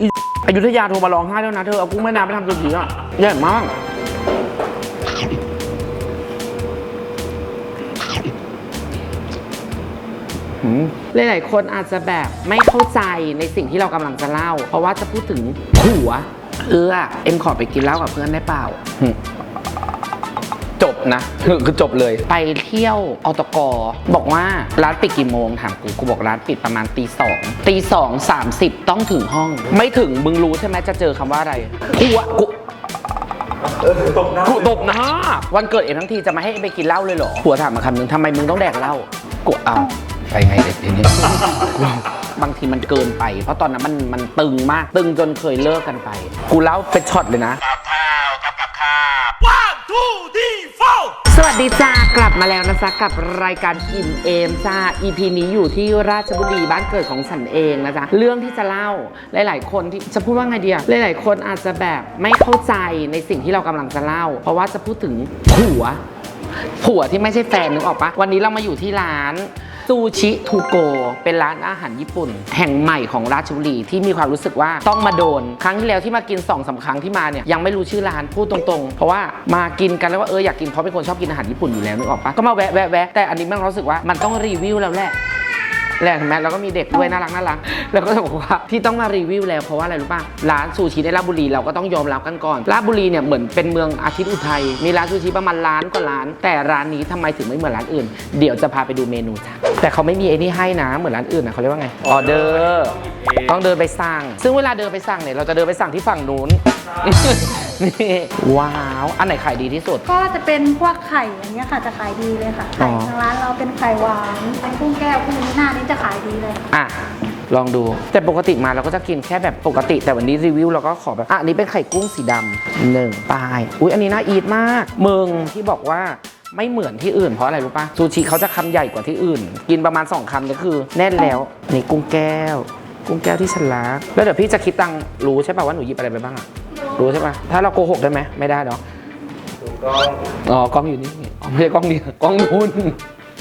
อีอยุธยาโทรมาร้องไห้แล้วนะเธอเอากุ้งแม่น้ำไปทำซูชิอะใหญ่มากหืม หลายๆคนอาจจะแบบไม่เข้าใจในสิ่งที่เรากำลังจะเล่า เพราะว่าจะพูดถึงผัว เออเอ็มขอไปกินเหล้ากับเพื่อนได้เปล่า หึ จบนะคือคือจบเลย ไปเที่ยวอตกบอกว่าร้านปิดกี่โมงถามกูกูบอกร้านปิดประมาณตีสองตีสองสามสิบต้องถึงห้อง ไม่ถึงมึงรู้ใช่ไหมจะเจอคำว่าอะไรกูอะกู ตบหน้ากูตบหนะวันเกิดเอ็มทั้งทีจะมาให้เอ็มไปกินเหล้าเลยเหรอผัวถามมาคำนึงทำไมมึงต้องแดกเหล้ากูเอาไปไงเด็กทีนี้ บางทีมันเกินไป เพราะตอนนั้นมันมันตึงมาก ตึงจนเคยเลิกกันไป กูเล่าเป็นช็อตเลยนะ สวัสดีจ้ากลับมาแล้วนะจ๊ะกับรายการอิ่มเอมจ้า EP นี้อยู่ที่ราชบุรีบ้านเกิดของฉันเองนะจ๊ะเรื่องที่จะเล่าหลาย ๆ คนที่จะพูดว่าไงเดียหลาย ๆ คนอาจจะแบบไม่เข้าใจในสิ่งที่เรากำลังจะเล่า เพราะว่าจะพูดถึงผัวผัวที่ไม่ใช่แฟนนึกออกปะวันนี้เรามาอยู่ที่ร้าน ซูชิทูโก เป็นร้านอาหารญี่ปุ่น แห่งใหม่ของราชบุรีที่มีความรู้สึกว่าต้องมาโดน ครั้งที่แล้วที่มากินสองสามครั้งที่มาเนี่ยยังไม่รู้ชื่อร้านพูดตรงๆ เพราะว่ามากินกันแล้วว่าเอออยากกินเพราะเป็นคนชอบกินอาหารญี่ปุ่นอยู่แล้วนึกออกปะก็มาแวะแวะแวะแต่อันนี้มันรู้สึกว่ามันต้องรีวิวแล้วแหละ แหละเห็นไหมแล้วก็มีเด็กด้วยน่ารักน่ารักแล้วก็จะบอกว่าที่ต้องมารีวิวแล้วเพราะว่าอะไรรู้ป่ะร้านซูชิในราชบุรีเราก็ต้องยอมรับกันก่อนราชบุรีเนี่ยเหมือนเป็นเมืองอาทิตย์อุทัยมีร้านซูชิประมาณล้านกว่าร้าน แต่ร้านนี้ทำไมถึงไม่เหมือนร้านอื่น เดี๋ยวจะพาไปดูเมนูจ้ะแต่เขาไม่มีไอ้นี่ให้นะเหมือนร้านอื่นนะเขาเรียกว่าไงออเดอร์ต้องเดินไปสั่ง ซึ่งเวลาเดินไปสั่งเนี่ยเราจะเดินไปสั่งที่ฝั่งนู้น นี่ว้าว อันไหนขายดีที่สุด ก็จะเป็นพวกไข่อย่างเงี้ยค่ะจะขายดีเลยค่ะอ๋ไข่อทางร้านเราเป็นไข่หวานเป็นกุ้งแก้วกุ้งหน้านี่จะขายดีเลยอะลองดู แต่ปกติมาเราก็จะกินแค่แบบปกติ แต่วันนี้รีวิวเราก็ขอแบบอะอันนี้เป็นไข่กุ้งสีดำหนึ่งปลายอุ้ยอันนี้น่าอีทมากมึงที่บอกว่าไม่เหมือนที่อื่นเพราะอะไรรู้ปะซูชิเขาจะคำใหญ่กว่าที่อื่น กินประมาณ 2คำก็คือ แน่นแล้วนี่กุ้งแก้ว กุ้งแก้วที่ฉันรักแล้วเดี๋ยวพี่จะคิดตังค์รู้ใช่ป่ะว่าหนูหยิบอะไรไปบ้างอะ รู้ใช่ป่ะถ้าเราโกหกได้ไหมไม่ได้เนาะถูกต้องอ๋อกล้องอยู่นี่อ๋อไม่ใช่กล้องนี้กล้องนู้น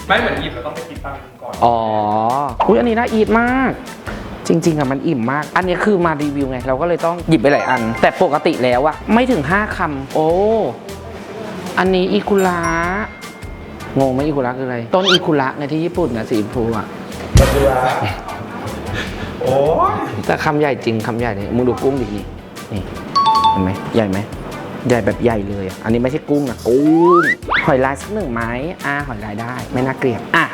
ไม่เหมือนหยิบเราต้องไปคิดตังค์ก่อนอ๋ออุ้ยอันนี้น่าอีทมาก จริง ๆอะมันอิ่มมาก อันนี้คือมารีวิวไง เราก็เลยต้องหยิบไปหลายอัน แต่ปกติแล้วอะไม่ถึง 5คำโอ้ อันนี้อีคุระงงไหมอีคุระคืออะไร ต้นอีคุระในที่ญี่ปุ่นนะสีชมพูอะปัจจุบันโอ้ยแต่คำใหญ่จริงคำใหญ่เนี่ยมึงดูกุ้งดินี่นี่เห็นไหมใหญ่ไหมใหญ่แบบใหญ่เลยอะอันนี้ไม่ใช่กุ้งนะกุ้งหอยลายสักหนึ่งไหมอ่าหอยลายได้ ไม่น่าเกลียดอะ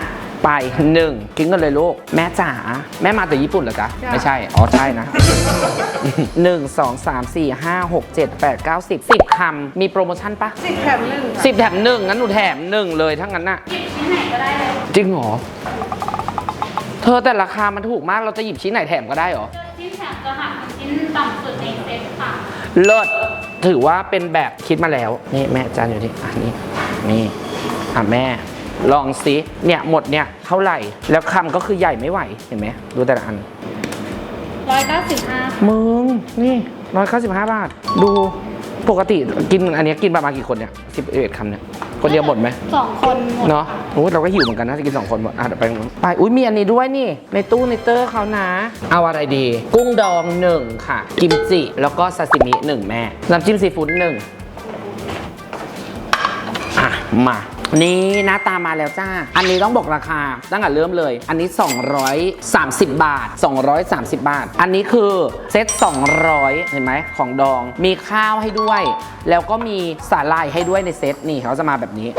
ไปหนึ่งกินกันเลยลูก แม่จ๋าแม่มาแต่ญี่ปุ่นเหรอจ๊ะจ้ะไม่ใช่ อ๋อ ใช่นะหนึ่งสองสามสี่ห้าหกเจ็ดแปดเก้าสิบสิบคำมีโปรโมชั่นปะสิบแถมหนึ่งสิบแถมหนึ่งงั้นหนูแถมหนึ่งเลยทั้งนั้นน่ะชิ้นไหนก็ได้เลยจริงเหรอ เธอแต่ราคามันถูกมากเราจะหยิบชิ้นไหนแถมก็ได้เหรอชิ้นแถมจะหักเป็นชิ้นต่ำสุดในเซ็ตค่ะ เลิศถือว่าเป็นแบบคิดมาแล้ว นี่แม่จานอยู่ที่อะนี่นี่อะแม่ลองซิเนี่ยหมดเนี่ยเท่าไหร่ แล้วคำก็คือใหญ่ไม่ไหวเห็นไหมดูแต่ละอัน ร้อยเก้าสิบห้ามึง นี่ร้อยเก้าสิบห้าบาท ดูปกติกินอันเนี้ยกินประมาณกี่คนเนี่ยสิบเอ็ดคำเนี่ย คนเดียวหมดไหมสองคนหมดเนาะโอ้เราก็หิวเหมือนกันนะจะกินสองคนหมดอะเดี๋ยวไปตรงนู้นไปอุ้ยมีอันนี้ด้วยนี่ ในตู้ในเตอร์เขานะ เอาอะไรดี กุ้งดองหนึ่งค่ะ กิมจิแล้วก็ซาซิมิหนึ่งแม่น้ำจิ้มซีฟู้ดหนึ่งอะมา นี่หน้าตามาแล้วจ้า อันนี้ต้องบอกราคาตั้งแต่เริ่มเลย อันนี้ 230 บาท 230 บาท อันนี้คือเซต200 เห็นไหมของดอง มีข้าวให้ด้วย แล้วก็มีสาหร่ายให้ด้วยในเซตนี่เขาจะมาแบบนี้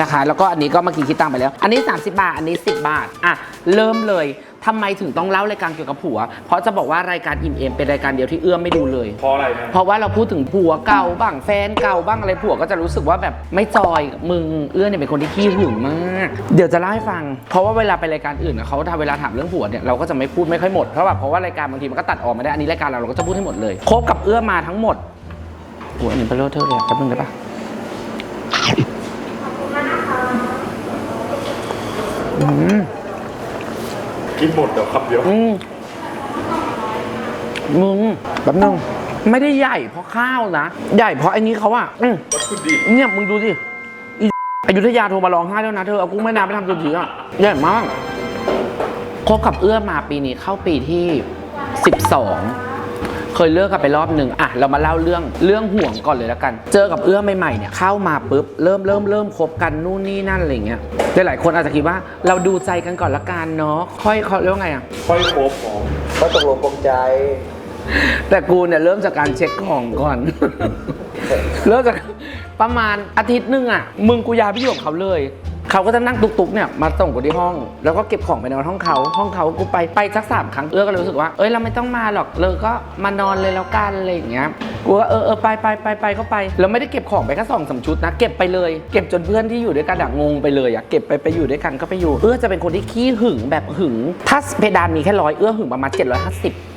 นะคะ แล้วก็อันนี้ก็เมื่อกี้คิดตังไปแล้ว อันนี้ 30 บาท อันนี้ 10 บาท อะ เริ่มเลย ทำไมถึงต้องเล่ารายการเกี่ยวกับผัว เพราะจะบอกว่ารายการอิ่มเอมเป็นรายการเดียวที่เอื้อมไม่ดูเลย เพราะอะไรนะเพราะว่าเราพูดถึงผัวเก่าบ้างแฟนเก่าบ้างอะไรผัวก็จะรู้สึกว่าแบบไม่จอยกับมึงเอื้อเนี่ยเป็นคนที่ขี้หึงมาก เดี๋ยวจะเล่าให้ฟัง เพราะว่าเวลาไปรายการอื่นน่ะเขาทำเวลาถามเรื่องผัวเนี่ยเราก็จะไม่พูดไม่ค่อยหมดเพราะแบบเพราะว่ารายการบางทีมันก็ตัดออกไม่ได้อันนี้รายการเราเราก็จะพูดให้หมดเลยคบกับเอื้อมาทั้งหมดโอ้ยอันนี้เป็นเรื่องเธอเลยอะแป๊บนึงได้ปะอืม กินหมดเดี๋ยวขับเดียวอืมมึงแป๊บนึงไม่ได้ใหญ่เพราะข้าวนะ ใหญ่เพราะไอ้นี้เขาอะอืมวัตถุดิบเนี่ยมึงดูสิอีอยุธยาโทรมาร้องไห้แล้วนะเธอเอากุ้งแม่น้ำไปทำซูชิอะใหญ่มากคบกับเอื้อมาปีนี้เข้าปีที่ 12 เคยเลิกกันไปรอบหนึ่งอะเรามาเล่าเรื่องเรื่องห่วงก่อนเลยแล้วกัน เจอกับเอื้อใหม่ๆเนี่ยเข้ามาปุ๊บเริ่มเริ่มเริ่มคบกันนู่นนี่นั่นอะไรเงี้ยหลายๆคนอาจจะคิดว่าเราดูใจกันก่อนละกันเนาะค่อยเขาเรียกว่าไงอะ ค่อยครบผมก็ตกลงปรงใจ แต่กูเนี่ยเริ่มจากการเช็คของก่อน เริ่มจากประมาณอาทิตย์หนึงอะมึงกูย้ายไปอยู่กับเขาเลย เขาก็จะนั่งตุกๆเนี่ยมาส่งกูที่ห้อง แล้วก็เก็บของไปในห้องเขาห้องเขากูไปไปสักสามครั้งเอื้อก็เลยรู้สึกว่าเอ้ยเราไม่ต้องมาหรอกเลยก็มานอนเลยแล้วกันอะไรอย่างเงี้ยกูก็เออเออไปไปไปไปก็ไปแล้วไม่ได้เก็บของไปแค่สองสามชุดนะเก็บไปเลย เก็บจนเพื่อนที่อยู่ด้วยกันอะงงไปเลยอะเก็บไปไปอยู่ด้วยกันก็ไปอยู่ เอื้อจะเป็นคนที่ขี้หึงแบบหึง ถ้าเพดานมีแค่ร้อยเอื้อหึงประมาณ750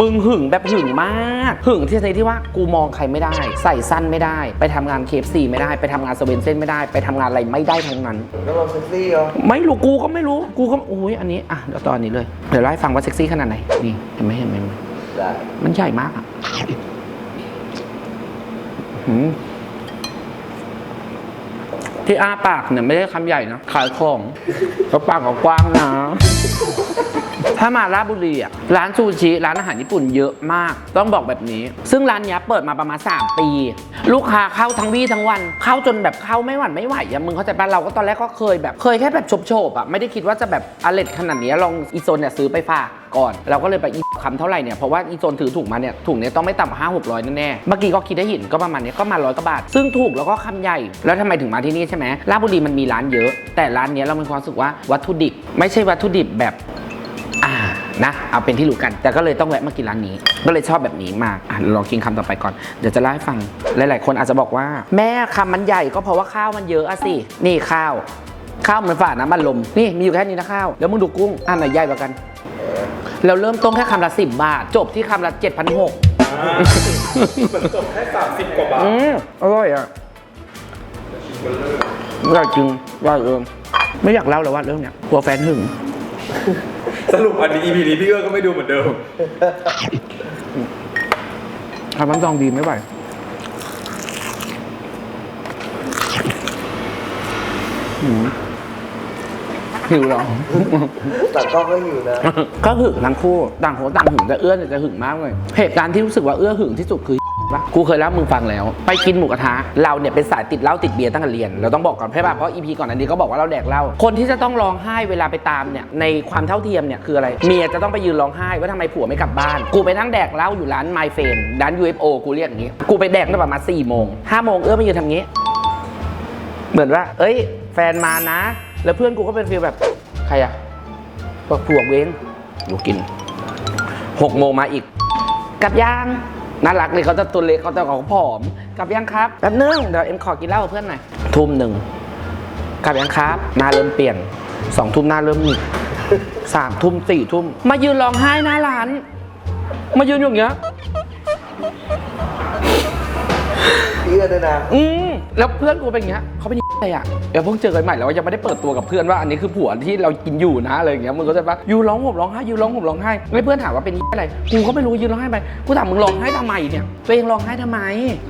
มึงหึงแบบหึงมาก หึงที่ในที่ว่ากูมองใครไม่ได้ ใส่สั้นไม่ได้ ไปทำงานเคฟซีไม่ได้ ไปทำงานสเวนเซ่นไม่ได้ ไปทำงานอะไรไม่ได้ทั้งนั้น แล้วเราเซ็กซี่เหรอไม่รู้กูก็ไม่รู้ กูก็อุ้ยอันนี้อะเดี๋ยวตอนนี้เลย เดี๋ยวเล่าให้ฟังว่าเซ็กซี่ขนาดไหน นี่เห็นไหมเห็นไหมเห็นไหมได้มันใหญ่มากอะหืมที่อ้าปากเนี่ยไม่ได้คำใหญ่นะ ขายของเพราะปากเขากว้างนะ ถ้ามาราบุรีอะร้านซูชิร้านอาหารญี่ปุ่นเยอะมาก ต้องบอกแบบนี้ ซึ่งร้านนี้เปิดมาประมาณ 3 ปี ลูกค้าเข้าทั้งวี่ทั้งวัน เข้าจนแบบเข้าไม่หวั่นไม่ไหวอะมึงเข้าใจปะเราก็ตอนแรกก็เคยแบบเคยแค่แบบโฉบๆอะไม่ได้คิดว่าจะแบบอเล็ดขนาดนี้ลองอีโซนเนี่ยซื้อไปฝากก่อน เราก็เลยไปอีคำเท่าไหร่เนี่ยเพราะว่าอีโซนถือถุงมาเนี่ยถุงเนี้ยต้องไม่ต่ำกว่าห้าหกร้อยแน่ๆเมื่อกี้ก็คิดได้เห็นก็ประมาณเนี้ยก็มาร้อยกว่าบาท ซึ่งถูกแล้วก็คำใหญ่ แล้วทำไมถึงมาที่นี่ใช่ไหมราบุรีมันมีร้านเยอะ แต่ร้านนี้เรามีความรู้สึกว่าวัตถุดิบ ไม่ใช่วัตถุดิบแบบ นะเอาเป็นที่รู้กัน แต่ก็เลยต้องแวะมากินร้านนี้ ก็เลยชอบแบบนี้มากอะลองกินคำต่อไปก่อน เดี๋ยวจะเล่าให้ฟัง หลาย ๆ คนอาจจะบอกว่า แม่คำมันใหญ่ก็เพราะว่าข้าวมันเยอะอะสิ นี่ข้าว ข้าวเหมือนฝาน้ำมันลม นี่มีอยู่แค่นี้นะข้าว แล้วมึงดูกุ้ง อันไหนใหญ่กว่ากัน เราเริ่มต้นแค่คำละสิบบาท จบที่คำละเจ็ดพันหกเหมือนจบแค่สามสิบกว่าบาท อืมอร่อยอะอร่อยจริงอร่อยเออไม่อยากเล่าเลยว่าเรื่องเนี้ยกลัวแฟนหึง สรุปอันนี้ EP นี้พี่เอื้อก็ไม่ดูเหมือนเดิม ทำมันดองดีไม่ไหวหืมหิวเหรอ แต่ก็ก็อยู่นะ ก็หึงทั้งคู่ต่างคนต่างหึงแต่เอื้อเนี่ยจะหึงมากเลยเหตุการณ์ที่รู้สึกว่าเอื้อหึงที่สุดคือ ปะกูเคยเล่ามึงฟังแล้ว ไปกินหมูกระทะเราเนี่ยเป็นสายติดเหล้าติดเบียร์ตั้งแต่เรียน เราต้องบอกก่อนใช่ป่ะเพราะอีพีก่อนอันนี้ก็บอกว่าเราแดกเหล้าคนที่จะต้องร้องไห้เวลาไปตามเนี่ยในความเท่าเทียมเนี่ยคืออะไรเมียจะต้องไปยืนร้องไห้ว่าทำไมผัวไม่กลับบ้าน กูไปนั่งแดกเหล้าอยู่ร้านไมเฟนร้าน UFO กูเรียกอย่างงี้กูไปแดกตั้งแต่ประมาณสี่โมงห้าโมงเอื้อมายืนทำงี้ เหมือนว่า เอ้ย แฟนมานะ แล้วเพื่อนกูก็เป็นฟีลแบบใครอะบอกผัวเว้งอยู่กินหกโมงมาอีกกลับย่าง น่ารักเลยเขาจะตัวเล็กเขาจะของผอมกลับย่างครับแป๊บนึงเดี๋ยวเอ็มขอกินเหล้ากับเพื่อนหน่อยทุ่มหนึ่งกลับย่างครับหน้าเริ่มเปลี่ยนสองทุ่มหน้าเริ่มหงิกสามทุ่มสี่ทุ่มมายืนร้องไห้หน้าร้าน มายืนอยู่อย่างเงี้ย อื้อด้วยนะอืมแล้วเพื่อนกูเป็นอย่างเงี้ยเขาเป็นอะไรอะเดี๋ยวเพิ่งเจอกันใหม่แล้วยังไม่ได้เปิดตัวกับเพื่อนว่าอันนี้คือผัวที่เรากินอยู่นะอะไรอย่างเงี้ยมึงก็จะปะยูร้องห่มร้องไห้ยูร้องห่มร้องไห้แล้วเพื่อนถามว่าเป็นอะไรกูก็ไม่รู้ยูร้องไห้ไปกูถามมึงร้องไห้ทำไมเนี่ยตัวเองร้องไห้ทำไม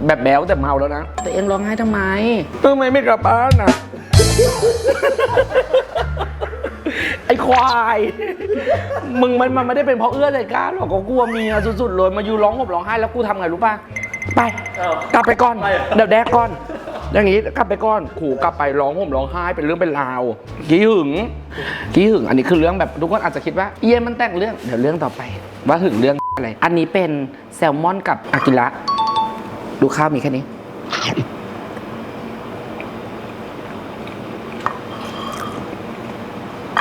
แบบแบ๊วแต่เมาแล้วนะตัวเองร้องไห้ทำไมทำไมไม่กลับบ้านอะไอ้ควาย มึงมันมันไม่ได้เป็นเพราะเอื้อใจกล้าหรอกก็กลัวเมียสุดๆเลยมายูร้องห่มร้องไห้แล้วกูทำไงรู้ป่ะ ไปอ้าวกลับไปก่อนไปเหรอเดี๋ยวแดกก่อน อย่างนี้กลับไปก่อน ขู่กลับไปร้องห่มร้องไห้เป็นเรื่องเป็นราวขี้หึงขี้หึง อันนี้คือเรื่องแบบทุกคนอาจจะคิดว่าเย็นมันแต่งเรื่อง เดี๋ยวเรื่องต่อไป ว่าหึงเรื่องอะไร อันนี้เป็นแซลมอนกับอากิระ ดูข้าวมีแค่นี้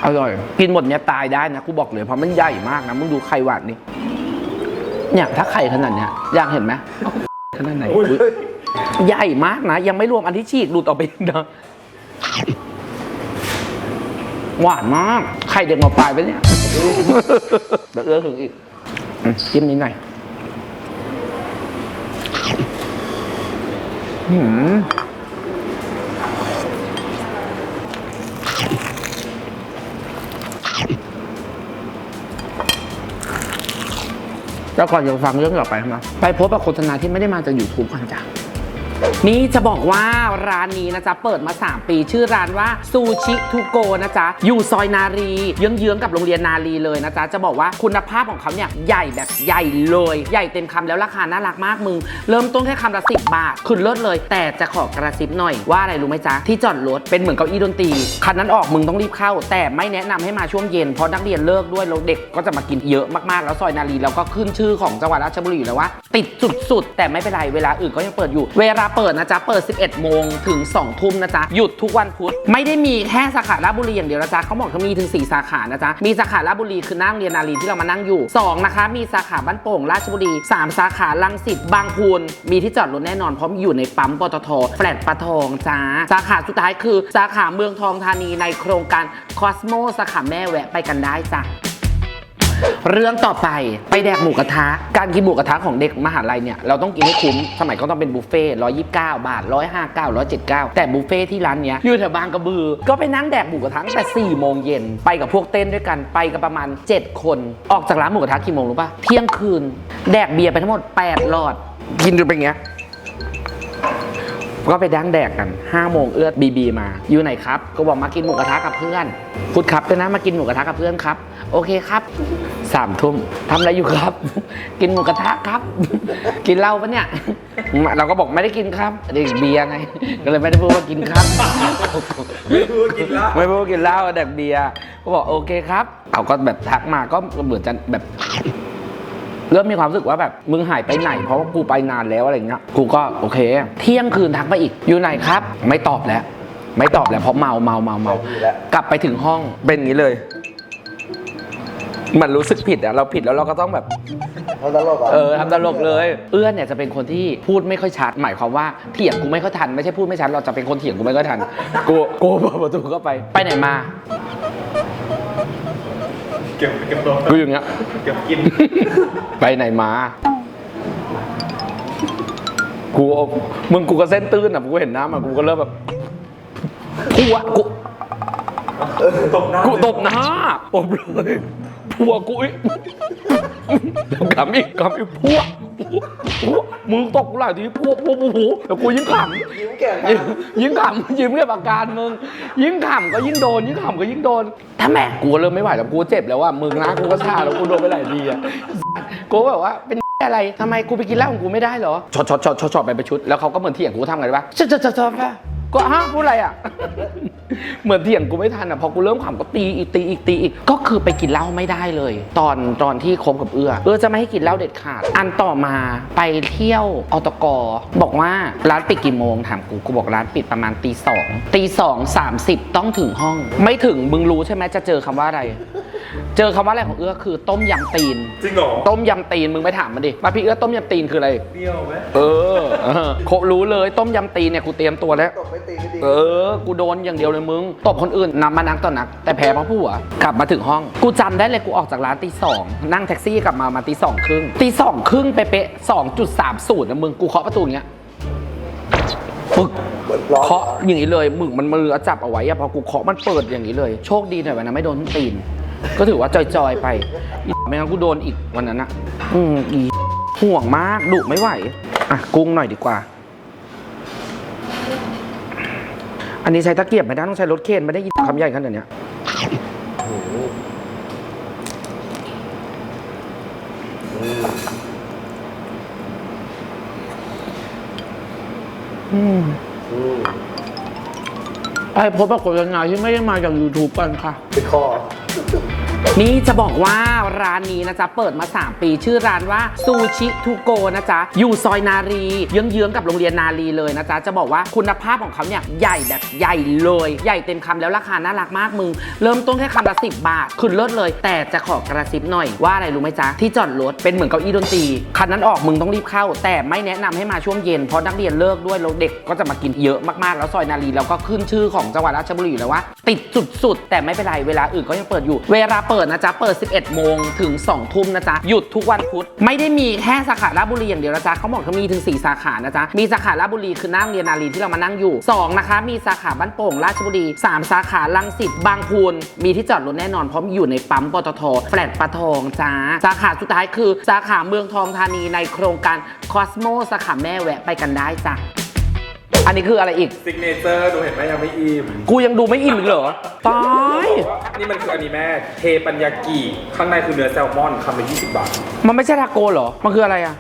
อร่อย กินหมดเนี้ยตายได้นะกูบอกเลยเพราะมันใหญ่มากนะ มึงดูไข่หวานนี่เนี่ยถ้าไข่ขนาดเนี้ยอยากเห็นไหมเอาขนาดไหนอุ้ยอุ๊ยใหญ่มากนะ ยังไม่รวมอันที่ฉีกหลุดออกไปอีกนะหวานมากไข่เด็กมาปลายไปเนี่ยเดี๋ยวเอื้อถึงอีกอืมจิ้มนิดหน่อยหืม แล้วก่อนจะฟังเรื่องต่อไปมาไปพบกับโฆษณาที่ไม่ได้มาจาก YouTube ก่อนจ้ะ นี่จะบอกว่าร้านนี้นะจ๊ะ เปิดมา 3 ปี ชื่อร้านว่าซูชิทูโกนะจ๊ะ อยู่ซอยนารีเยื้องๆกับโรงเรียนนารีเลยนะจ๊ะ จะบอกว่าคุณภาพของเขาเนี่ยใหญ่แบบใหญ่เลย ใหญ่เต็มคำแล้วราคาน่ารักมากมึง เริ่มต้นแค่คำละสิบาทคือเลิศเลย แต่จะขอกระซิบหน่อยว่าอะไรรู้ไหมจ๊ะ ที่จอดรถเป็นเหมือนเก้าอี้ดนตรีคันนั้นออกมึงต้องรีบเข้า แต่ไม่แนะนำให้มาช่วงเย็นเพราะนักเรียนเลิกด้วยแล้วเด็กก็จะมากินเยอะมากๆ แล้วซอยนารีแล้วก็ขึ้นชื่อของจังหวัดราชบุรีอยู่แล้วว่า ติดสุดๆแต่ไม่เป็นไรเวลาอื่นก็ยังเปิดอยู่เวลาเปิดนะจ๊ะ เปิด 11 โมงถึง 2 ทุ่มนะจ๊ะ หยุดทุกวันพุธ ไม่ได้มีแค่สาขาราชบุรีอย่างเดียวนะจ๊ะเขาบอกเขามีถึง 4 สาขานะจ๊ะ มีสาขาราชบุรีคือน้าโรงเรียนนารีที่เรามานั่งอยู่ 2 นะคะ มีสาขาบ้านโป่งราชบุรี 3 สาขาลังสิตบางพูน มีที่จอดรถแน่นอนเพราะอยู่ในปั๊มปตท แฟลตปะทองจ้า สาขาสุดท้ายคือสาขาเมืองทองธานีในโครงการคอสโมสาขาแม่แวะไปกันได้จ้ะ เรื่องต่อไปไปแดกหมูกระทะ การกินหมูกระทะของเด็กมหาลัยเนี่ยเราต้องกินให้คุ้ม สมัยก็ต้องเป็นบุฟเฟ่ร้อยยี่สิบเก้าบาทร้อยห้าเก้าร้อยเจ็ดเก้าแต่บุฟเฟ่ที่ร้านเนี้ยอยู่แถวบางกระบือ ก็ไปนั่งแดกหมูกระทะตั้งแต่4ี่โมงเย็นไปกับพวกเต้นด้วยกันไปกันประมาณ7คน ออกจากร้านหมูกระทะกี่โมงรู้ปะเที่ยงคืน แดกเบียร์ไปทั้งหมด8หลอดกินจนเป็นอย่างเงี้ย ก็ไปดั้งแดกกัน5โมงเอื้อดบีบีมา อยู่ไหนครับ ก็บอกมากินหมูกระทะกับเพื่อนพูดครับด้วยนะมากินหมูกระทะกับเพื่อนครับ โอเคครับสามทุ่มทำอะไรอยู่ครับ กินหมูกระทะครับ กินเหล้าปะเนี่ย เราก็บอกไม่ได้กินครับเด็กเบียร์ไง ก็เลยไม่ได้พูดว่ากินครับ ไม่รู้ว่ากินแล้วไม่พูดว่ากินเหล้าแดกเบียร์ก็บอกโอเคครับ เอาก็แบบทักมาก็เหมือนจะแบบ เริ่มมีความรู้สึกว่าแบบมึงหายไปไหน เพราะว่ากูไปนานแล้วอะไรเงี้ยกูก็โอเค เที่ยงคืนทักมาอีกอยู่ไหนครับ ไม่ตอบแล้ว ไม่ตอบแล้วเพราะเมาเมาเมาเมาไม่มีแล้วกลับไปถึงห้องเป็นอย่างนี้เลย มันรู้สึกผิดอะเราผิดแล้วเราก็ต้องแบบเขาตลกเหรอเออทำตลกเลย เอื้อนเนี่ยจะเป็นคนที่พูดไม่ค่อยชัด หมายความว่าเถียงกูไม่ค่อยทัน ไม่ใช่พูดไม่ชัดเราจะเป็นคนเถียงกูไม่ค่อยทัน กูกูเปิดประตูเข้าไป ไปไหนมา เก็บเก็บตัวกูอย่างเงี้ย เก็บกิน ไปไหนมา กูเอามึงกูก็เส้นตื้นอะกูเห็นน้ำอะกูก็เริ่มแบบกูอะกูตบหน้ากูตบหน้าผมเลยพัวกูอีก กำอีกกำอีกพวพัวมึงตกกูหลายทีพัวพัวพัวพัวแล้วกูยิ่งขำยิ้มแก่งยิ้มยิ่งขำยิ้มเรียบอาการมึง ยิ่งขำก็ยิ่งโดน ยิ่งขำก็ยิ่งโดน ถ้าแม่กูเริ่มไม่ไหวแล้วกูเจ็บแล้วว่ามึงนะกูก็ชาแล้วกูโดนไปหลายทีอะกูแบบว่าเป็นอะไรทำไมกูไปกินเหล้าของกูไม่ได้เหรอช็อตช็อตช็อตช็อตช็อตไปประชุดแล้วเขาก็เหมือนเถียงกูทำไงรู้ปะช็อตช็อตช็อตช็อตปะก็ฮะพูดอะไรอะ เหมือนเถียงกูไม่ทันอะพอกูเริ่มขำก็ตีอีกตีอีกตีอีกก็คือไปกินเหล้าไม่ได้เลย ตอนตอนที่คบกับเอื้อเอื้อจะไม่ให้กินเหล้าเด็ดขาด อันต่อมาไปเที่ยวอตกบอกว่าร้านปิดกี่โมงถามกูกูบอกร้านปิดประมาณตีสองตีสองสามสิบต้องถึงห้อง ไม่ถึงมึงรู้ใช่ไหมจะเจอคำว่าอะไร เจอคำว่าอะไรของเอื้อคือต้มยำตีนจริงเหรอต้มยำตีนมึงไปถามมันดิว่าพี่เอื้อต้มยำตีนคืออะไรเปรี้ยวไหมเออเออโครู้เลยต้มยำตีนเนี่ยกูเตรียมตัวแล้วตกไม่ตีไม่ตีเออ กูโดนอย่างเดียวเลยมึง ตบคนอื่นนำมานักต่อนัก แต่แพ้เพราะผู้อะกลับมาถึงห้อง กูจำได้เลยกูออกจากร้านตีสองนั่งแท็กซี่กลับมามาตีสองครึ่งตีสองครึ่งเป๊ะสองจุดสามศูนย์นะมึงกูเคาะประตูเงี้ยปึกเคาะอย่างนี้เลยมึงมันมือจับเอาไว้อะพอกูเคาะมันเปิดอย่างนี้เลย โชคดีหน่อยวันนั้นไม่โดนตีน ก็ถือว่าจอยๆไปอีไม่งั้นกูโดนอีกวันนั้นอะอืมอีห่วงมากดุไม่ไหวอะกุ้งหน่อยดีกว่า อันนี้ใช้ตะเกียบไม่ได้ต้องใช้รถเข็นไม่ได้ยินคำใหญ่ขนาดเนี้ยอืมอืมไปพบกับโฆษณาที่ไม่ได้มาจาก YouTube กันค่ะเป็นคอ นี่จะบอกว่าร้านนี้นะจ๊ะเปิดมา 3 ปีชื่อร้านว่าซูชิทูโกนะจ๊ะอยู่ซอยนารีเยื้องๆกับโรงเรียนนารีเลยนะจ๊ะจะบอกว่าคุณภาพของเขาเนี่ยใหญ่แบบใหญ่เลย ใหญ่เต็มคำแล้วราคาน่ารักมากมึง เริ่มต้นแค่คำละสิบบาทคือเลิศเลย แต่จะขอกระซิบหน่อยว่าอะไรรู้ไหมจ๊ะที่จอดรถเป็นเหมือนเก้าอี้ดนตรีคันนั้นออกมึงต้องรีบเข้า แต่ไม่แนะนำให้มาช่วงเย็นเพราะนักเรียนเลิกด้วยแล้วเด็กก็จะมากินเยอะมากๆแล้วซอยนารีแล้วก็ขึ้นชื่อของจังหวัดราชบุรีอยู่แล้วว่าติดสุดๆแต่ไม่เป็นไรเวลาอื่นก็ยังเปิดอยู่เวลาเปิดนะจ๊ะ เปิด 11 โมงถึง 2 ทุ่มนะจ๊ะ หยุดทุกวันพุธ ไม่ได้มีแค่สาขาราชบุรีอย่างเดียวนะจ๊ะเขาบอกเขามีถึง 4 สาขานะจ๊ะ มีสาขาราชบุรีคือหน้าโรงเรียนนารีที่เรามานั่งอยู่ 2 นะคะ มีสาขาบ้านโป่งราชบุรี 3 สาขาลังสิตบางพูน มีที่จอดรถแน่นอนเพราะอยู่ในปั๊มปตทแฟลตปะทองจ้า สาขาสุดท้ายคือสาขาเมืองทองธานีในโครงการคอสโมสาขาแม่แวะไปกันได้จ้ะ อันนี้คืออะไรอีก ซิกเนเจอร์ดูเห็นไหมยังไม่อิ่มกูยังดูไม่อิ่มอีกเหรอ ตายนี่มันคืออันนี้แม่ เทปัญญากิข้างในคือเนื้อแซลมอนคำละ20 บาทมันไม่ใช่ทาโกเหรอ มันคืออะไรอะ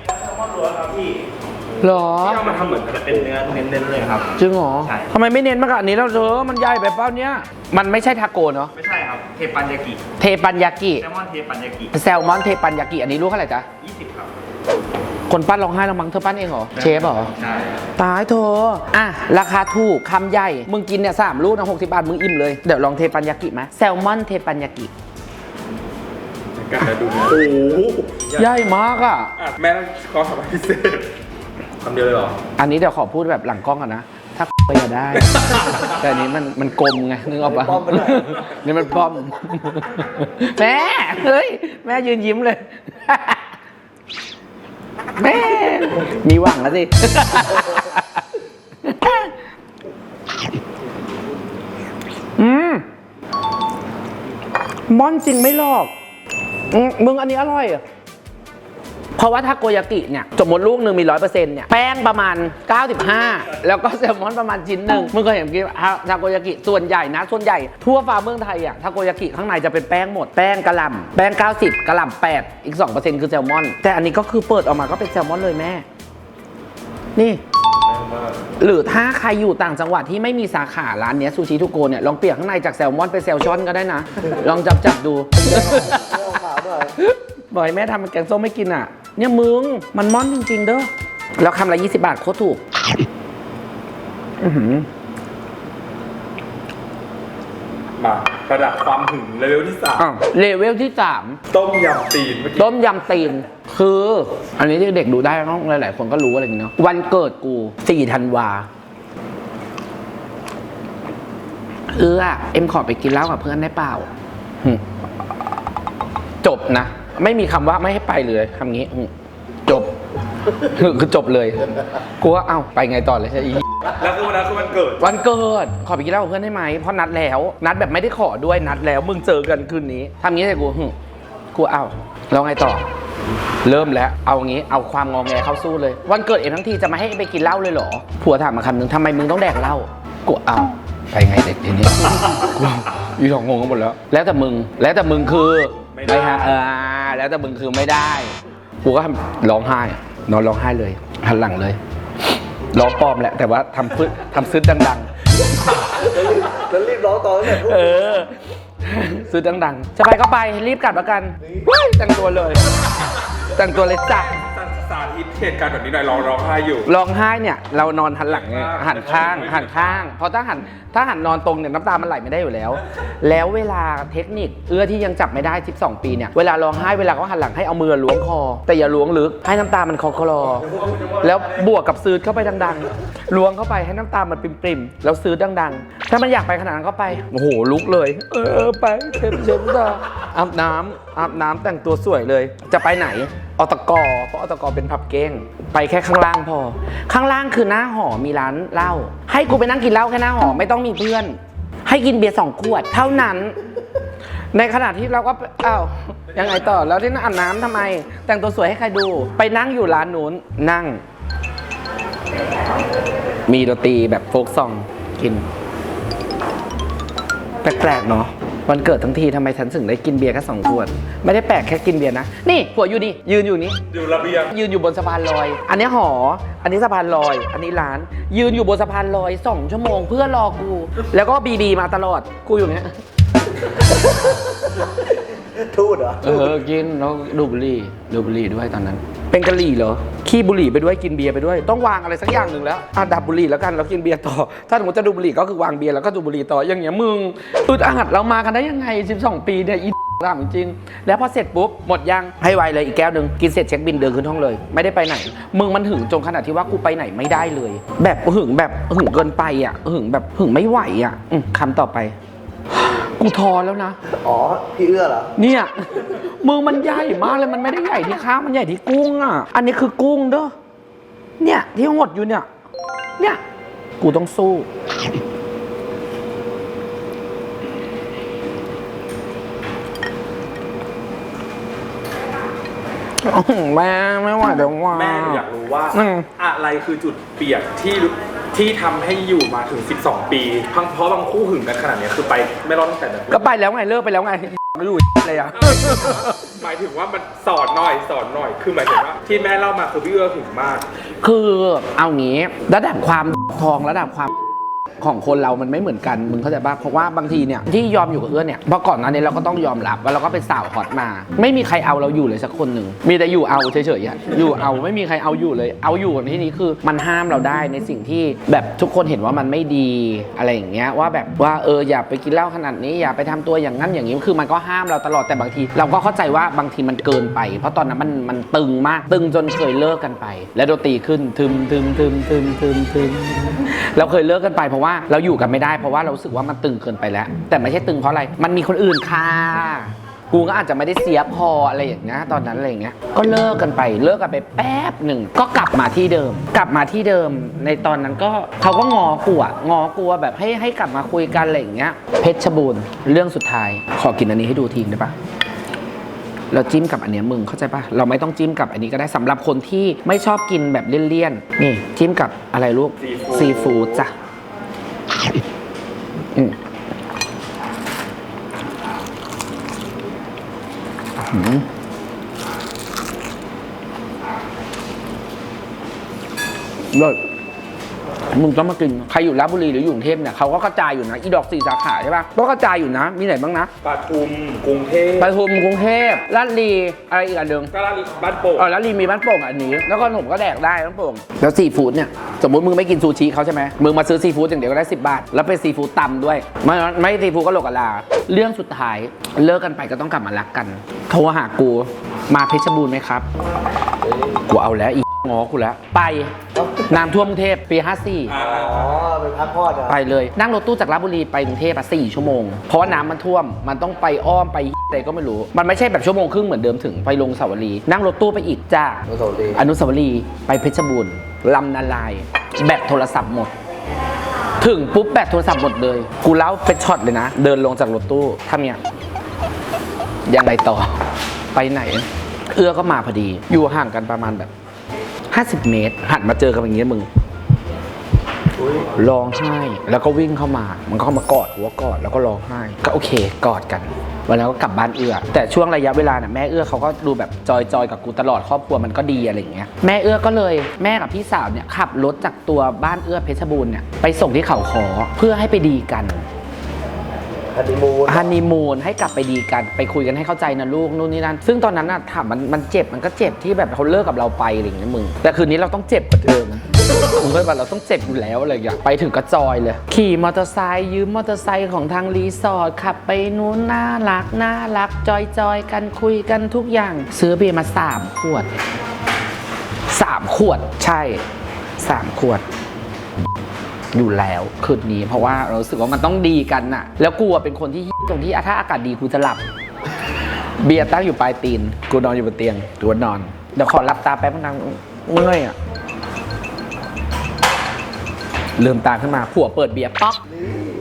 เหรอ ที่เอามาทำเหมือนเป็นเนื้อเน้นๆเลยครับ จริงเหรอใช่ ทำไมไม่เน้นมากกว่าอันนี้แล้วเธอมันใหญ่ไปเปล่าเนี้ย มันไม่ใช่ทาโกเนาะ ไม่ใช่ครับ เทปัญญากิเทปันยากิ แซลมอนเทปัญญากิ แซลมอนเทปันยากิ อันนี้รู้เท่าไหร่จ๊ะ 20 ครับ คนปั้นร้องไห้แล้วมั้งเธอปั้นเองเหรอ เชฟเหรอ ใช่ ตายเธออะ ราคาถูกคำใหญ่ มึงกินเนี่ยสามลูกนะหกสิบาท มึงอิ่มเลย เดี๋ยวลองเทปันยากิไหมแซลมอนเทปันยากิกันนะดูเนื้อโอ้โหใหญ่มากอะอะ แม่ต้องขอสมัยพิเศษคำเดียวเลยเหรอ อันนี้เดี๋ยวขอพูดแบบหลังกล้องก่อนนะ ถ้าไปจะได้ แต่อันนี้มันมันกลมไงนึกออกปะป้อมไปหน่อยนี่มันป้อม แม่ เฮ้ย แม่ยืนยิ้มเลย แม่มีหวังแล้วสิ อืมมอนจริงไม่หลอก มึงอันนี้อร่อยอะ เพราะว่าถ้าโกยากิเนี่ยสมมติลูกหนึ่งมีร้อยเปอร์เซ็นต์เนี่ยแป้งประมาณ 95 แล้วก็แซลมอนประมาณชิ้นหนึ่งมึงเคยเห็นกินทาโกยากิส่วนใหญ่นะส่วนใหญ่ทั่วฟ้าเมืองไทยอะทาโกยากิข้างในจะเป็นแป้งหมดแป้งกะหล่ำแป้ง 90กะหล่ำ8อีก 2%คือแซลมอน แต่อันนี้ก็คือเปิดออกมาก็เป็นแซลมอนเลยแม่ นี่หรือถ้าใครอยู่ต่างจังหวัดที่ไม่มีสาขาร้านเนี้ยซูชิทุกโกเนี่ยลองเปลี่ยนข้างในจากแซลมอนเป็นแซลชอนก็ได้นะ ลองจับจับดูบ่อยบอกให้แม่ทำแกงส้มไม่กินอะ เนี่ยมึง มันม่อนจริง ๆ เด้อ แล้วคำละยี่สิบาทโคตรถูก อือหือ มาระดับความหึงเลเวลที่สามอะเลเวลที่สาม ต้มยำตีนเมื่อกี้ต้มยำตีน คือ อันนี้ที่เด็กดูได้น้องหลายๆ คนก็รู้อะไรอย่างเงี้ยเนาะวันเกิดกูสี่ธันวา เออเอ็มขอไปกินเหล้ากับเพื่อนได้เปล่าหึจบนะ ไม่มีคำว่าไม่ให้ไปเลยคำนี้หึจบ คือจบเลยกูว่าเอ้าไปไงต่อเลยใช่อีแล้วคือวันนั้นคือวันเกิด วันเกิด ขอไปกินเหล้ากับเพื่อนได้ไหมเพราะนัดแล้ว นัดแบบไม่ได้ขอด้วยนัดแล้ว มึงเจอกันคืนนี้ทำงี้เลยกูหึกูเอาแล้วไงต่อ เริ่มแล้ว เอางี้ เอาความงองแงเข้าสู้เลย วันเกิดเอ็มทั้งทีจะมาให้เอ็มไปกินเหล้าเลยเหรอ ผัวถามมาคำนึงทำไมมึงต้องแดกเหล้า กูเอาไปไงเด็กทีนี้กูอีสองงงกันหมดแล้ว แล้วแต่มึง แล้วแต่มึงคือ ไม่ได้ฮะเออ แล้วแต่มึงคือไม่ได้ กูก็ทำร้องไห้ นอนร้องไห้เลย หันหลังเลย ร้องปลอมแหละ แต่ว่าทำพึทำซึดดัง แล้วรีบร้องตอนตั้งแต่ทุ่มๆเออซึดดังๆ จะไปก็ไป รีบกลับแล้วกันว้ายแต่งตัวเลย แต่งตัวเลยจ้ะ สาธิตเหตุการณ์แบบนี้หน่อยร้องร้องไห้อยู่ ร้องไห้เนี่ยเรานอนหันหลังไงหันข้างหันข้างเพราะถ้าหันถ้าหันนอนตรงเนี่ยน้ำตามันไหลไม่ได้อยู่แล้ว แล้วเวลาเทคนิคเอื้อที่ยังจับไม่ได้ 12 ปีเนี่ยเวลาร้องไห้เวลาเขาหันหลังให้เอามือล้วงคอ แต่อย่าล้วงลึกให้น้ำตามันคอคลอแล้วบวกกับซื้อเข้าไปดังๆล้วงเข้าไปให้น้ำตามันปริมๆแล้วซื้อดัง ๆ ถ้ามันอยากไปขนาดนั้นก็ไปโอ้โหลุกเลย เออไปเช็ดเช็ดตาอาบน้ำ อาบน้ำแต่งตัวสวยเลย จะไปไหนอตกเพราะอตกเป็นผับเก้ง ไปแค่ข้างล่างพอ ข้างล่างคือหน้าหอมีร้านเหล้าให้กูไปนั่งกินเหล้าแค่หน้าหอไม่ต้องมีเพื่อน ให้กินเบียร์สองขวด เท่านั้น ในขณะที่เราก็อ้าวยังไงต่อแล้วที่นั่งอาบน้ำทำไม แต่งตัวสวยให้ใครดู ไปนั่งอยู่ร้านนู้นนั่ง มีดนตรีแบบโฟกซองกิน แปลกๆเนาะ วันเกิดทั้งทีทำไมฉันถึงได้กินเบียร์แค่สองขวด ไม่ได้แปลกแค่กินเบียร์นะ นี่ผัวอยู่นี่ยืนอยู่นี่อยู่ระเบียงยืนอยู่บนสะพานลอย อันนี้หอ อันนี้สะพานลอย อันนี้ร้าน ยืนอยู่บนสะพานลอยสองชั่วโมงเพื่อรอกู แล้วก็บีบีมาตลอดกูอยู่เนี้ยทูดเหรอเออกินแล้วดูดบุหรี่ดูดบุหรี่ด้วยตอนนั้น เป็นกะหรี่เหรอ ขี้บุหรี่ไปด้วยกินเบียร์ไปด้วย ต้องวางอะไรสักอย่างหนึ่งแล้วอะดับบุหรี่แล้วกันแล้วกินเบียร์ต่อ ถ้าสมมติจะดูบุหรี่ก็คือวางเบียร์แล้วก็ดูบุหรี่ต่อ อย่างเงี้ยมึงอึดอัดเรามากันได้ยังไง 12 ปีเนี่ยอีถามจริง แล้วพอเสร็จปุ๊บ หมดยังให้ไวเลยอีกแก้วหนึ่งกินเสร็จเช็คบินเดินขึ้นห้องเลย ไม่ได้ไปไหน มึงมันหึงจนขนาดที่ว่ากูไปไหนไม่ได้เลย แบบหึงแบบหึงเกินไปอะหึงแบบหึงไม่ไหวอะอืมคำต่อไป กูทอแล้วนะ อ๋อ พี่เอื้อเหรอ เนี่ยมือมันใหญ่มากเลยมันไม่ได้ใหญ่ที่ข้าวมันใหญ่ที่กุ้งอะ อันนี้คือกุ้งเด้อเนี่ย ที่หดอยู่เนี่ย เนี่ย กูต้องสู้อื้อหือแม่ไม่ไหวเดี๋ยวว่า แม่หนูอยากรู้ว่า อืม อะไรคือจุดเปลี่ยนที่รู้ ที่ทำให้อยู่มาถึง 12 ปีพังเพราะบางคู่หึงกันขนาดเนี้ยคือไปไม่รอดตั้งแต่แบบก็ไปแล้วไงเลิกไปแล้วไง ไม่รู้อะไรอะ หมายถึงว่ามันสอนหน่อยสอนหน่อย คือหมายถึงว่าที่แม่เล่ามาคือพี่เอื้อหึงมาก คือเอางี้ระดับความทองระดับความ ของคนเรามันไม่เหมือนกันมึงเข้าใจป่ะเพราะว่าบางทีเนี่ยที่ยอมอยู่กับเอื้อนเนี่ยเพราะก่อนหน้านี้เราก็ต้องยอมรับว่าเราก็เป็นสาวฮอตมา ไม่มีใครเอาเราอยู่เลยสักคนหนึ่งมีแต่อยู่เอาเฉยๆอะอยู่เอาไม่มีใครเอาอยู่เลย เอาอยู่ในที่นี้คือมันห้ามเราได้ในสิ่งที่แบบทุกคนเห็นว่ามันไม่ดีอะไรอย่างเงี้ยว่าแบบว่าเอออย่าไปกินเหล้าขนาดนี้อย่าไปทำตัวอย่างนั้นอย่างนี้คือมันก็ห้ามเราตลอดแต่บางที เราก็เข้าใจว่าบางทีมันเกินไป เพราะตอนนั้นมันมันตึงมากตึงจนเคยเลิกกันไป แล้วดนตรีขึ้นทึมทึมทึมทึมทึมทึมเราเคยเลิกกันไปเพราะว่าเราอยู่กันไม่ได้เพราะว่าเรารู้สึกว่ามันตึงเกินไปแล้ว แต่ไม่ใช่ตึงเพราะอะไรมันมีคนอื่นค่ะกูก็อาจจะไม่ได้เสียพออะไรอย่างเงี้ยตอนนั้นอะไรอย่างเงี้ยก็เลิกกันไปเลิกกันไปแป๊บหนึ่งก็กลับมาที่เดิม กลับมาที่เดิมในตอนนั้นก็เขาก็งอกูอะงอกูอะแบบให้ให้กลับมาคุยกันอะไรอย่างเงี้ยเพชรบูรณ์เรื่องสุดท้าย ขอกินอันนี้ให้ดูทีได้ปะเราจิ้มกับอันเนี้ยมึงเข้าใจปะเราไม่ต้องจิ้มกับอันนี้ก็ได้สำหรับคนที่ไม่ชอบกินแบบเลี่ยนๆนี่จิ้มกับอะไรลูก Seafood ซีฟู้ดจ้ะ Mm. Mm. Look. มเลิศมึงต้องมากิน ใครอยู่ราชบุรีหรืออยู่กรุงเทพเนี่ยเขาก็กระจายอยู่นะ อีดอกสี่สาขาใช่ปะก็กระจายอยู่นะ มีไหนบ้างนะปทุมกรุงเทพปทุมกรุงเทพลาดลีอะไรอีกอันหนึ่งก็ร้านบ้านโป่งอ๋อลาดลีมีบ้านโป่งอันนี้ แล้วก็หนุ่มก็แดกได้บ้านโป่งแล้วซีฟู้ดเนี่ยสมมติมึงไม่กินซูชิเขาใช่ไหมมึงมาซื้อซีฟู้ดอย่างเดียวก็ได้ 10 บาท แล้วเป็นซีฟู้ดตำด้วย ไม่ไม่ซีฟู้ดก็โลกกะลา เรื่องสุดท้ายเลิกกันไปก็ต้องกลับมารักกันโทรหากูมาเพชรบูรณ์ไหมครับกูเอาแล้วอี งอกูแล้วไปน้ำท่วมกรุงเทพปี 54อ่าอ๋อไปพักผ่อนเหรอไปเลย นั่งรถตู้จากราชบุรีไปกรุงเทพอะสี่ชั่วโมง เพราะว่าน้ำมันท่วมมันต้องไปอ้อมไปอะไรก็ไม่รู้ มันไม่ใช่แบบชั่วโมงครึ่งเหมือนเดิมถึงไปลงสาวรีนั่งรถตู้ไปอีกจ้าอนุสาวรีย์อนุสาวรีย์ไปเพชรบูรณ์ลำนาลาย แบตโทรศัพท์หมด ถึงปุ๊บแบตโทรศัพท์หมดเลย กูเล่าเป็นช็อตเลยนะ เดินลงจากรถตู้ทำเนี่ยยังไงต่อไปไหน เอื้อก็มาพอดี อยู่ห่างกันประมาณแบบ 50 เมตร หันมาเจอกันอย่างเงี้ยมึงร้องไห้ แล้วก็วิ่งเข้ามา มันก็เข้ามากอดหัวกอดแล้วก็ร้องไห้ ก็โอเคกอดกัน วันนั้นก็กลับบ้านเอื้อ แต่ช่วงระยะเวลาน่ะแม่เอื้อเขาก็ดูแบบจอยจอยๆกับกูตลอดครอบครัวมันก็ดีอะไรอย่างเงี้ย แม่เอื้อก็เลยแม่กับพี่สาวเนี่ยขับรถจากตัวบ้านเอื้อเพชรบูรณ์เนี่ยไปส่งที่เขาขอเพื่อให้ไปดีกัน ฮันนีมูนฮันนีมูนให้กลับไปดีกันไปคุยกันให้เข้าใจนะลูกนู่นนี่นั่นซึ่งตอนนั้นน่ะถามมันมันเจ็บมันก็เจ็บที่แบบเขาเลิกกับเราไปอะไรอย่างเงี้ยมึง แต่คืนนี้เราต้องเจ็บกว่าเดิมมึงเข้าใจปะเราต้องเจ็บอยู่แล้วอะไรอย่างเงี้ยไปถึงก็จอยเลย ขี่มอเตอร์ไซค์ยืมมอเตอร์ไซค์ของทางรีสอร์ทขับไปนู้นน่ารักน่ารักจอยจอยกันคุยกันทุกอย่างซื้อเบียร์มาสามขวดสามขวดใช่สามขวด อยู่แล้วคืนนี้เพราะว่าเรารู้สึกว่ามันต้องดีกันน่ะ แล้วกูอะเป็นคนที่ตรงที่ถ้าอากาศดีกูจะหลับ เบียร์ตั้งอยู่ปลายตีน กูนอนอยู่บนเตียงกูนอน เดี๋ยวขอหลับตาแป๊บนึงเมื่อยอะลืมตาขึ้นมาผัวเปิดเบียร์ป๊อก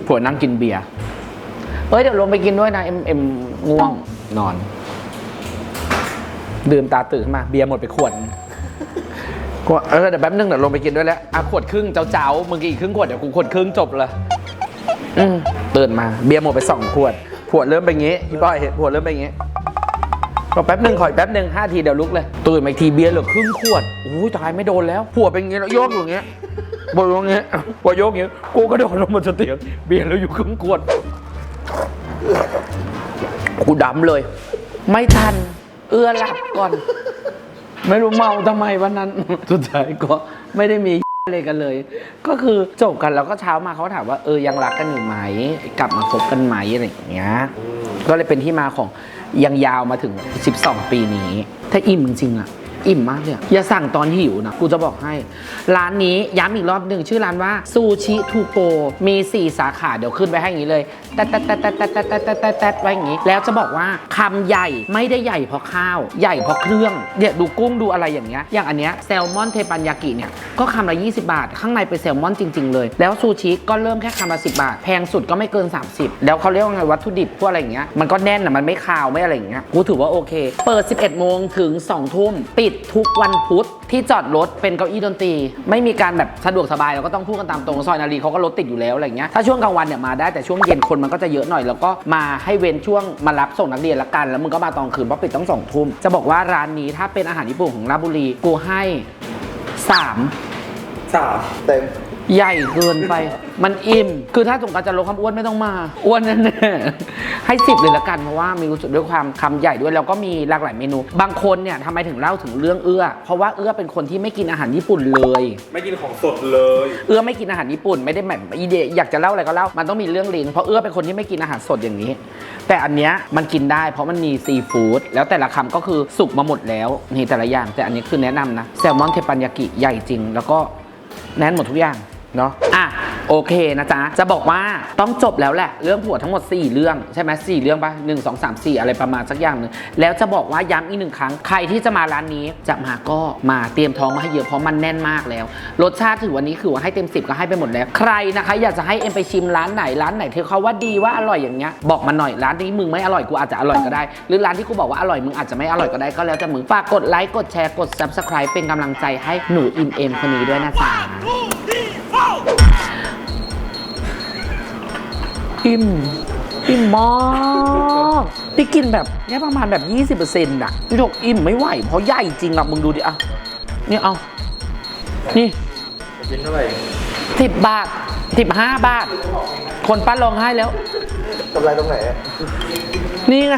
ผัวนั่งกินเบียร์เอ้ยเดี๋ยวลงไปกินด้วยนะเอ็มเอ็มง่วงนอนลืมตาตื่นขึ้นมา เบียร์หมดไปขวด ก็เออเดี๋ยวแป๊บนึงเดี๋ยวลงไปกินด้วยแล้วอะขวดครึ่งเจ้าๆมึงกินอีกครึ่งขวดเดี๋ยวกูขวดครึ่งจบเลยอืมตื่นมา เบียร์หมดไปสองขวดผัวเริ่มเป็นงี้อีบอยเห็นผัวเริ่มเป็นงี้ก็แป๊บหนึ่งขออีกแป๊บหนึ่งห้าทีเดี๋ยวลุกเลยตื่นมาอีกทีเบียร์เหลือครึ่งขวดอุ้ยตายไม่โดนแล้วผัวเป็นงี้แล้วโยกอยู่อย่างเงี้ยบนอย่างเงี้ยผัวโยกอย่างเงี้ยกูก็โดดลงมาจากเตียงเบียร์แล้วอยู่ครึ่งขวดกูดำเลย ไม่ทัน เอื้อหลับก่อน ไม่รู้เมาทำไมวันนั้น สุดท้ายก็ไม่ได้มีอะไรกันเลย ก็คือจบกันแล้วก็เช้ามาเขาถามว่าเออยังรักกันอยู่ไหม กลับมาคบกันไหมอะไรอย่างเงี้ยก็เลยเป็นที่มาของยังยาวมาถึง 12 ปีนี้ ถ้าอิ่มจริงๆอะ อิ่มมากเลยอย่าสั่งตอนหิวนะกูจะบอกให้ ร้านนี้ย้ำอีกรอบหนึ่งชื่อร้านว่าซูชิทูโกมี 4 สาขาเดี๋ยวขึ้นไปให้อย่างนี้เลยแต๊ดแต๊ดแต๊ดแต๊ดแต๊ดแต๊ดแต๊ดแต๊ดแต๊ดแต๊ดไว้อย่างนี้ แล้วจะบอกว่าคำใหญ่ไม่ได้ใหญ่เพราะข้าว ใหญ่เพราะเครื่องเนี่ยดูกุ้งดูอะไรอย่างเงี้ยอย่างอันเนี้ยแซลมอนเทปันยากิเนี่ยก็คำละ 20 บาท ข้างในเป็นแซลมอนจริง ๆ เลย แล้วซูชิก็เริ่มแค่คำละ10 บาท แพงสุดก็ไม่เกิน 30 แล้วเขาเรียกว่าไงวัตถุดิบพวกอะไรอย่างเงี้ยมันก็แน่นอะมันไม่คาวไม่อะไรอย่างเงี้ยกูถือว่าโอเค เปิด 11โมงถึง2ทุ่มปิดดทุกวันพุธที่จอดรถเป็นเก้าอี้ดนตรี ไม่มีการแบบสะดวกสบายเราก็ต้องพูดกันตามตรงซอยนารีเขาก็รถติดอยู่แล้วอะไรเงี้ยถ้าช่วงกลางวันเนี่ยมาได้แต่ช่วงเย็นคนมันก็จะเยอะหน่อย แล้วก็มาให้เว้นช่วงมารับส่งนักเรียนละกัน แล้วมึงก็มาตอนคืนเพราะปิดต้องสองทุ่มจะบอกว่าร้านนี้ถ้าเป็นอาหารญี่ปุ่นของราชบุรีกูให้สามสามเต็ม ใหญ่เกินไป มันอิ่ม คือถ้าสงกรารจะลดความอ้วนไม่ต้องมา อ้วนแน่ๆให้สิบเลยละกันเพราะว่ามีรู้สึกด้วยความคำใหญ่ด้วยแล้วก็มีหลากหลายเมนู บางคนเนี่ยทำไมถึงเล่าถึงเรื่องเอื้อ เพราะว่าเอื้อเป็นคนที่ไม่กินอาหารญี่ปุ่นเลย ไม่กินของสดเลย เอื้อไม่กินอาหารญี่ปุ่นไม่ได้แบบอีเดะอยากจะเล่าอะไรก็เล่า มันต้องมีเรื่องลิงก์เพราะเอื้อเป็นคนที่ไม่กินอาหารสดอย่างนี้ แต่อันเนี้ยมันกินได้ เพราะมันมีซีฟู้ดแล้วแต่ละคำก็คือสุกมาหมดแล้วนี่แต่ละอย่างแต่อันนี้คือแนะนำนะแซลมอนเทปันยากิใหญ่จริง แล้วก็แน่นหมดทุกอย่าง เนาะอะโอเคนะจ๊ะ จะบอกว่าต้องจบแล้วแหละ เรื่องผัวทั้งหมด 4 เรื่องใช่ไหมสี่เรื่องปะหนึ่งสองสามสี่อะไรประมาณสักอย่างหนึ่งแล้วจะบอกว่าย้ำอีกหนึ่งครั้ง ใครที่จะมาร้านนี้จะมาก็มาเตรียมท้องมาให้เยอะเพราะมันแน่นมากแล้ว รสชาติถือวันนี้คือว่าให้เต็ม 10 ก็ให้ไปหมดแล้ว ใครนะคะ อยากจะให้เอ็มไปชิมร้านไหนร้านไหนที่เขาว่าดีว่าอร่อยอย่างเงี้ยบอกมาหน่อยร้านนี้มึงไม่อร่อยกูอาจจะอร่อยก็ได้ หรือร้านที่กูบอกว่าอร่อยมึงอาจจะไม่อร่อยก็ได้ก็แล้วแต่มึงฝากกดไลค์กดแชร์กด subscribe เป็นกำลังใจให้หนูอิมเอ็มคนนี้ด้วยนะจ๊ะ อิ่มอิ่มมากที่กินแบบแค่ประมาณแบบ 20%อะพี่ถกอิ่มไม่ไหว เพราะใหญ่จริงอะมึงดูดิอะเนี่ยเอา นี่กินเท่าไหร่สิบบาทสิบห้าบาท คนป้าร้องไห้แล้วกำไรตรงไหนอะนี่ไง